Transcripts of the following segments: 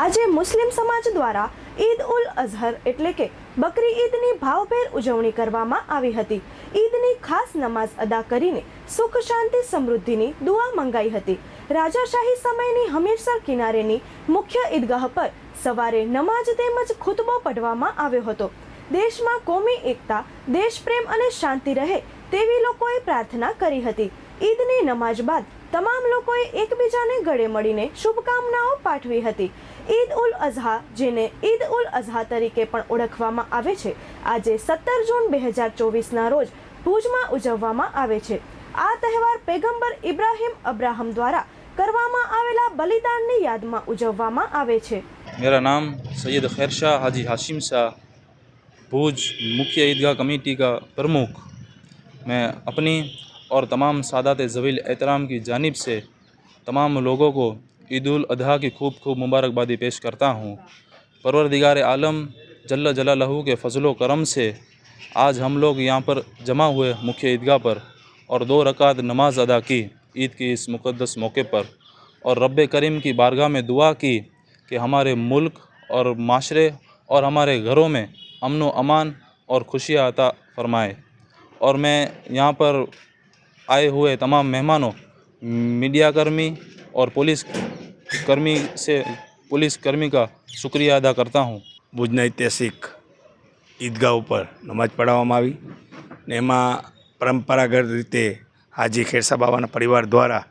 આજે મુસ્લિમ સમાજ દ્વારા ઈદ ઉલ અઝહર એટલે કે બકરી ઈદની ભાવભેર ઉજવણી કરવામાં આવી હતી. ઈદની ખાસ નમાઝ અદા કરીને સુખ, શાંતિ, સમૃદ્ધિની દુઆ મંગાઈ હતી. રાજાશાહી સમયની હમીરસર કિનારેની મુખ્ય ઈદગાહ પર સવારે નમાઝ તેમજ ખુતબો પઢવામાં આવ્યો હતો. દેશમાં કોમી એકતા, દેશપ્રેમ અને શાંતિ રહે તેવી લોકોએ પ્રાર્થના કરી હતી. ઈદની નમાઝ બાદ તમામ લોકોએ એકબીજાને ગળે મળીને શુભકામનાઓ પાઠવી હતી. ઈદ ઉલ અઝહા, જેને ઈદ ઉલ અઝહા તરીકે પણ ઓળખવામાં આવે છે, આજે સત્તર જૂન બે હજાર ચોવીસના રોજ ભુજમાં ઉજવવામાં આવે છે. આ તહેવાર પેગંબર ઇબ્રાહિમ અબ્રાહમ દ્વારા કરવામાં આવેલા બલિદાનની યાદમાં ઉજવવામાં આવે છે. મેરા નામ સૈયદ ખેર શાહ હાજી હાશિમ શાહ ભુજ મુખ્ય ઈદગાહ કમિટી કા પ્રમુખ મેં અપની और तमाम सादात ज़वील एहतराम की जानिब से तमाम लोगों को ईद उल अजहा की खूब खूब मुबारकबादी पेश करता हूँ। परवरदिगार आलम जल्ल जलालहू के फजलो करम से आज हम लोग यहाँ पर जमा हुए मुख्य ईदगाह पर और दो रकात नमाज़ अदा की ईद के इस मुक़द्दस मौके पर और रब करीम की बारगाह में दुआ की कि हमारे मुल्क और माशरे और हमारे घरों में अमन अमान और खुशियाँ अता फरमाए। और मैं यहाँ पर आए हुए तमाम मेहमानों मीडिया कर्मी और पुलिस कर्मी से पुलिस कर्मी का शुक्रिया अदा करता हूँ ભુજના ઐતિહાસિક ઈદગાહ ઉપર નમાજ પઢાવવામાં આવી ને એમાં પરંપરાગત રીતે હાજી ખેરસા બાબાના પરિવાર દ્વારા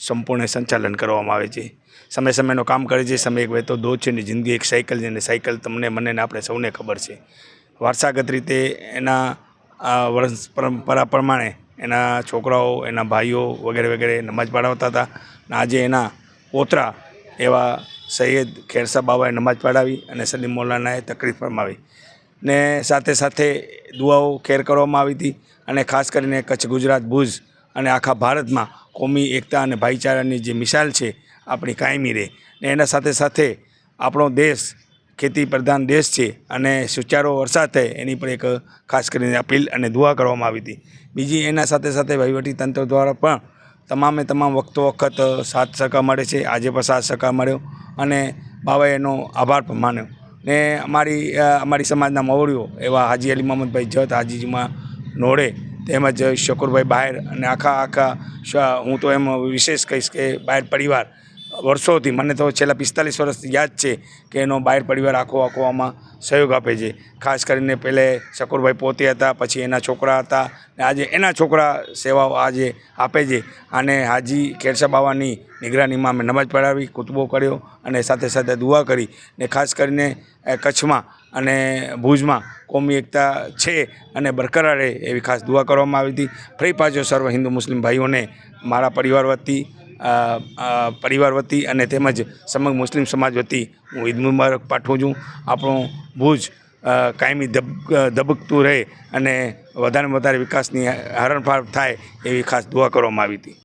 સંપૂર્ણ સંચાલન કરવામાં આવે છે સમય સમયનો કામ કરે છે સમય એક વહેતો દો છે ને જિંદગી એક સાયકલ છે ને સાયકલ તમને મને ને આપણે સૌને ખબર છે વારસાગત રીતે એના આ વર્ષ પરંપરા પ્રમાણે એના છોકરાઓ, એના ભાઈઓ વગેરે વગેરે નમાજ પાડાવતા હતા. અને આજે એના પોતરા એવા સૈયદ ખેરસા બાબાએ નમાજ પઢાવી અને સલીમ મૌલાનાએ તકરીફ ફરમાવી. ને સાથે સાથે દુઆઓ ખેર કરવામાં આવી હતી અને ખાસ કરીને કચ્છ ગુજરાત ભુજ અને આખા ભારતમાં કોમી એકતા અને ભાઈચારાની જે મિસાલ છે, આપણી કાયમી રહે ને એના સાથે સાથે આપણો દેશ ખેતી પ્રધાન દેશ છે અને સુચારો વરસાદ થાય એની પણ એક ખાસ કરીને અપીલ અને દુઆ કરવામાં આવી હતી. બીજી એના સાથે સાથે વહીવટી તંત્ર દ્વારા પણ તમામે તમામ વખતો વખત સાથ સહકાર મળે છે. આજે પણ સાથ સહકાર મળ્યો અને બાબાએ એનો આભાર પણ માન્યો. ને અમારી અમારી સમાજના મવડીઓ એવા હાજી અલી મોહમ્મદભાઈ જત, હાજીજીમાં નોડે તેમજ શકુરભાઈ બાહેર અને આખા આખા હું તો એમ વિશેષ કહીશ કે બાહેર પરિવાર વર્ષોથી, મને તો છેલ્લા પિસ્તાલીસ વર્ષથી યાદ છે કે એનો બાયર પરિવાર આખો આખો આમાં સહયોગ આપે છે. ખાસ કરીને પહેલે શકુરભાઈ પોતે હતા, પછી એના છોકરા હતા, ને આજે એના છોકરા સેવાઓ આજે આપે છે. અને હાજી કેરસા બાવાની નિગરાનીમાં અમે નમાજ પઢાવી કુતબો કર્યો અને સાથે સાથે દુઆ કરી. ને ખાસ કરીને કચ્છમાં અને ભુજમાં કોમી એકતા છે અને બરકરાર રહે એવી ખાસ દુઆ કરવામાં આવી હતી. ફરી પાછો સર્વ હિન્દુ મુસ્લિમ ભાઈઓને, મારા પરિવાર વતી પરિવાર વતી અને તેમજ સમગ્ર મુસ્લિમ સમાજ વતી હું ઈદ મુબારક પાઠવું છું. આપણું ભુજ કાયમી ધબ ધબકતું રહે અને વધારે વધારે વિકાસની હરણફાળ થાય એવી ખાસ દુઆ કરવામાં આવી હતી.